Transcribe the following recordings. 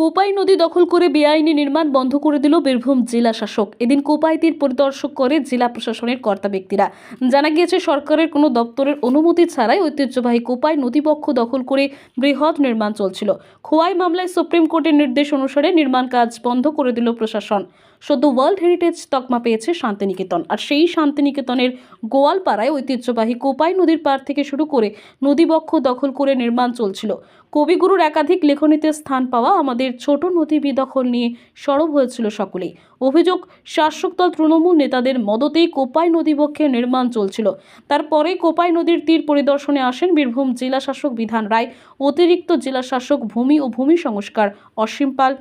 কোপাই নদী দখল করে বেআইনি নির্মাণ বন্ধ করে দিল বীরভূম জেলা শাসক। এদিন কোপাই তীর পরিদর্শক করে জেলা প্রশাসনের কর্তা ব্যক্তিরা। জানা গিয়েছে, সরকারের কোনো দপ্তরের অনুমতি ছাড়াই ঐতিহ্যবাহী কোপাই নদীপক্ষ দখল করে বৃহৎ নির্মাণ চলছিল। খোয়াই মামলায় সুপ্রিম কোর্টের নির্দেশ অনুসারে নির্মাণ কাজ বন্ধ করে দিল প্রশাসন। সদ্য ওয়ার্ল্ড হেরিটেজ তকমা পেয়েছে শান্তিনিকেতন। আর সেই শান্তিনিকেতনের গোয়ালপাড়ায় ঐতিহ্যবাহী কোপাই নদীর পাড় থেকে শুরু করে নদীবক্ষ দখল করে নির্মাণ চলছিল। কবিগুরুর একাধিক লেখনীতে স্থান পাওয়া আমাদের ছোট নদী বিদখল নিয়ে সরব হয়েছিল সকলেই। অভিযোগ, শাসক দল তৃণমূল নেতাদের মদতেই কোপাই নদীবক্ষে নির্মাণ চলছিল। তারপরে কোপাই নদীর তীর পরিদর্শনে আসেন বীরভূম জেলা শাসক বিধান রায়, অতিরিক্ত জেলা শাসক ভূমি ও ভূমি সংস্কার অসীম পাল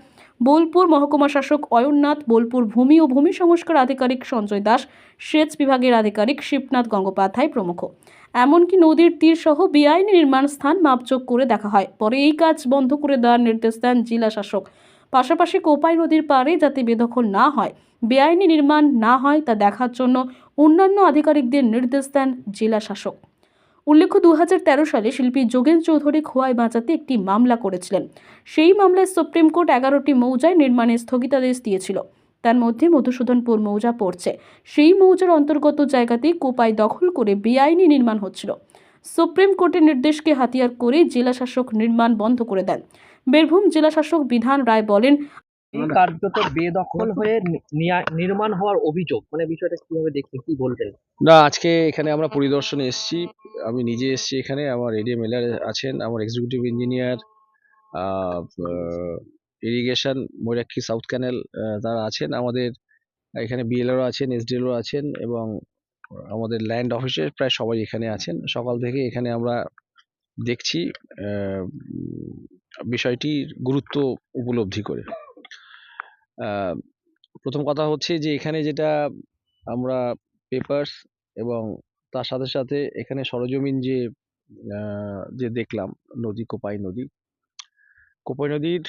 বোলপুর মহকুমা শাসক অয়ননাথ, বোলপুর ভূমি ও ভূমি সংস্কার আধিকারিক সঞ্জয় দাস, সেচ বিভাগের আধিকারিক শিবনাথ গঙ্গোপাধ্যায় প্রমুখ। এমনকি নদীর তীর সহ বেআইনি নির্মাণ স্থান মাপযোগ করে দেখা হয়। পরে এই কাজ বন্ধ করে দেওয়ার নির্দেশ দেন জেলা শাসক। পাশাপাশি কোপাই নদীর পাড়ে যাতে বেদখল না হয়, বেআইনি নির্মাণ না হয় তা দেখার জন্য অন্যান্য আধিকারিকদের নির্দেশ দেন জেলা শাসক। উল্লেখ্য, দুহাজার তেরো সালে শিল্পী যোগেন চৌধুরী খোয়াই বাঁচাতে একটি মামলা করেছিলেন। সেই মামলায় সুপ্রিম কোর্ট এগারোটি মৌজায় নির্মাণে স্থগিতাদেশ দিয়েছিল। তার মধ্যে মধুসূদনপুর মৌজা পড়ছে। সেই মৌজার অন্তর্গত জায়গাতেই কোপাই দখল করে বেআইনি নির্মাণ হচ্ছিল। সুপ্রিম কোর্টের নির্দেশকে হাতিয়ার করে জেলা শাসক নির্মাণ বন্ধ করে দেন। বীরভূম জেলা শাসক বিধান রায় বলেন কার্যত বেদখল হয়ে নির্মাণ হওয়ার অভিযোগ। মানে বিষয়টা কীভাবে দেখতে কি বলবেন? না আজকে এখানে আমরা পরিদর্শনে এসেছি। আমি নিজে এসেছি এখানে। আমার এডিএম এলআর আছেন। আমার executive engineer irrigation Mayurakshi south canal তারা আছেন। আমাদের এখানে বিএলআরও আছেন এসডিএলও আছেন এবং আমাদের ল্যান্ড অফিসের প্রায় সবাই এখানে আছেন। সকাল থেকে এখানে আমরা দেখছি বিষয়টির গুরুত্ব উপলব্ধি করে। প্রথম কথা হচ্ছে যে, এখানে যেটা আমরা পেপারস এবং তার সাথে সাথে এখানে সরজমিন যে যে দেখলাম, নদী কোপাই নদী। কোপাই নদীর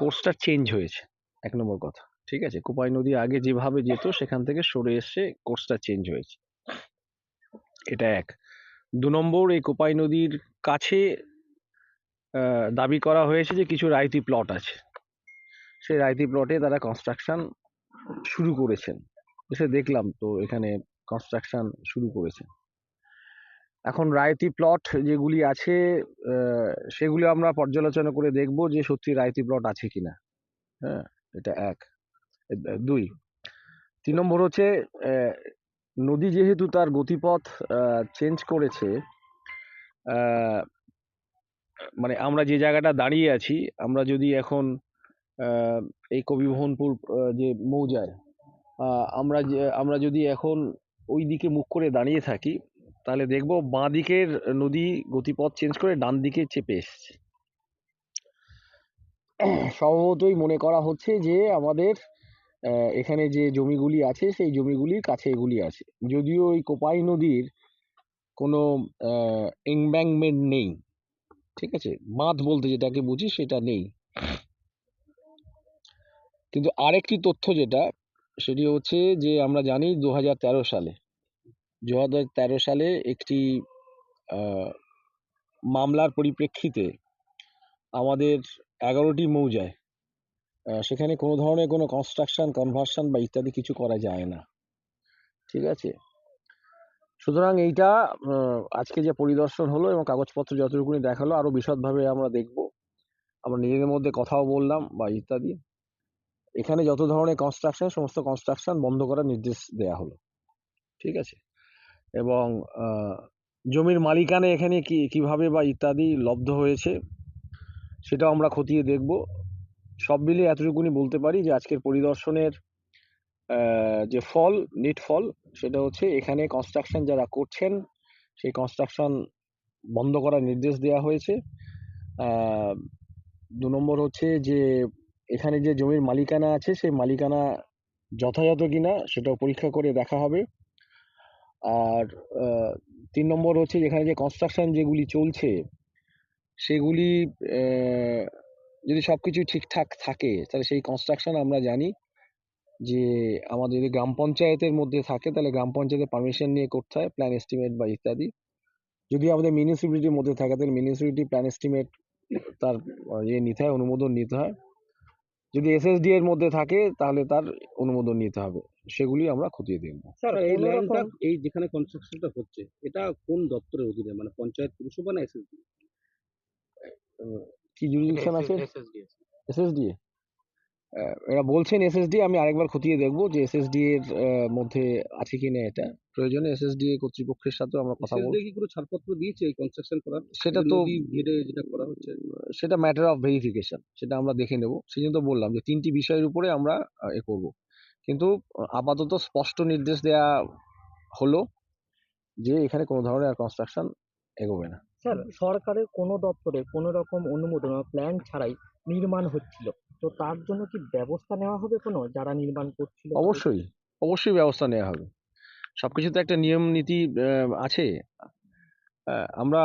কোর্সটা চেঞ্জ হয়েছে, এক নম্বর কথা, ঠিক আছে? কোপাই নদী আগে যেভাবে যেত, সেখান থেকে সরে এসে কোর্সটা চেঞ্জ হয়েছে। এটা এক। দু নম্বর, এই কোপাই নদীর কাছে দাবি করা হয়েছে যে, কিছু রাইতি প্লট আছে। সেই রাইতি প্লটে তারা কনস্ট্রাকশন শুরু করেছেন। এসে দেখলাম তো এখানে কনস্ট্রাকশন শুরু করেছে। এখন রায়তি প্লট যেগুলি আছে সেগুলি আমরা পর্যালোচনা করে দেখব যে সত্যি রায়তি প্লট আছে কিনা। হ্যাঁ এটা এক। দুই, তিন নম্বর হচ্ছে নদী যেহেতু তার গতিপথ চেঞ্জ করেছে মানে আমরা যে জায়গাটা দাঁড়িয়ে আছি, আমরা যদি এখন এই কবিমোহনপুর যে মৌজায় আমরা যে, আমরা যদি এখন ওই দিকে মুখ করে দাঁড়িয়ে থাকি, তাহলে দেখব বাঁ দিকের নদী গতিপথ চেঞ্জ করে ডান দিকে চেপে এসছে। স্বভাবতই মনে করা হচ্ছে যে আমাদের এখানে যে জমিগুলি আছে, সেই জমিগুলির কাছে এগুলি আছে। যদিও ওই কোপাই নদীর কোনো এংব্যাংমেন্ট নেই, ঠিক আছে? বাঁধ বলতে যেটাকে বুঝি সেটা নেই। কিন্তু আরেকটি তথ্য যেটা, সেটি হচ্ছে যে আমরা জানি দু হাজার তেরো সালে দু হাজার তেরো সালে একটি মামলার পরিপ্রেক্ষিতে আমাদের এগারোটি মৌজায় সেখানে কোনো ধরনের কোনো কনস্ট্রাকশন কনভার্সন বা ইত্যাদি কিছু করা যায় না। ঠিক আছে? সুতরাং এইটা আজকে যে পরিদর্শন হলো এবং কাগজপত্র যতটুকুনি দেখাল আরও বিশদভাবে আমরা দেখব। আমরা নিজেদের মধ্যে কথাও বললাম বা ইত্যাদি। এখানে যত ধরনের কনস্ট্রাকশন সমস্ত কনস্ট্রাকশন বন্ধ করার নির্দেশ দেয়া হলো। ঠিক আছে? এবং জমির মালিকানা এখানে কি, কীভাবে বা ইত্যাদি লব্ধ হয়েছে, সেটাও আমরা খতিয়ে দেখব। সব মিলিয়ে এতটুকুনি বলতে পারি যে, আজকের পরিদর্শনের যে ফল, নিট ফল, সেটা হচ্ছে এখানে কনস্ট্রাকশন যারা করছেন, সেই কনস্ট্রাকশন বন্ধ করার নির্দেশ দেওয়া হয়েছে। দু নম্বর হচ্ছে যে এখানে যে জমির মালিকানা আছে, সেই মালিকানা যথাযথ কিনা সেটাও পরীক্ষা করে দেখা হবে। আর তিন নম্বর হচ্ছে যেখানে যে কনস্ট্রাকশন যেগুলি চলছে, সেগুলি যদি সবকিছু ঠিকঠাক থাকে, তাহলে সেই কনস্ট্রাকশন আমরা জানি যে আমাদের যদি গ্রাম পঞ্চায়েতের মধ্যে থাকে, তাহলে গ্রাম পঞ্চায়েতের পারমিশন নিয়ে করতে হয় প্ল্যান এস্টিমেট বা ইত্যাদি। যদি আমাদের মিউনিসিপ্যালিটির মধ্যে থাকে, তাহলে মিউনিসিপ্যালিটি প্ল্যান এস্টিমেট তার ইয়ে নিতে হয়, অনুমোদন নিতে হয়। যদি এসএসডি এর মধ্যে থাকে তাহলে তার অনুমোদন নিতে হবে। সেগুলি আমরা খতিয়ে দেখব। স্যার এই ল্যান্ডটা এই যেখানে কনস্ট্রাকশনটা হচ্ছে এটা কোন দপ্তরের অধীনে? মানে পঞ্চায়েত পুরসভা না এসএসডি কি জুরিডিকশন আছে? এসএসডি এরা বলছেন এসএসডি আমি আরেকবার খতিয়ে দেখব যে এসএসডি এর মধ্যে আছে কিনা এটা। প্রয়োজনে এসএসডি কর্তৃপক্ষের সাথে আমরা কথা বলব। কি কোনো ছাড়পত্র দিয়েছে এই কনস্ট্রাকশন করার? সেটা তো ঘিরে যেটা করা হচ্ছে। সেটা ম্যাটার অফ ভেরিফিকেশন সেটা আমরা দেখে নেব। সেই জন্য তো বললাম যে তিনটি বিষয়ের উপরে আমরা এ করব। কিন্তু আপাতত স্পষ্ট নির্দেশ দেয়া হলো যে এখানে কোনো ধরনের কনস্ট্রাকশন এগোবে না। স্যার সরকারের কোনো দপ্তরে কোনো রকম অনুমোদন বা প্ল্যান ছাড়াই নির্মাণ হচ্ছিল। তো তার জন্য কি ব্যবস্থা নেওয়া হবে কোনো? যারা নির্মাণ করছিল অবশ্যই অবশ্যই ব্যবস্থা নেওয়া হবে। সবকিছু তো একটা নিয়ম নীতি আছে। আমরা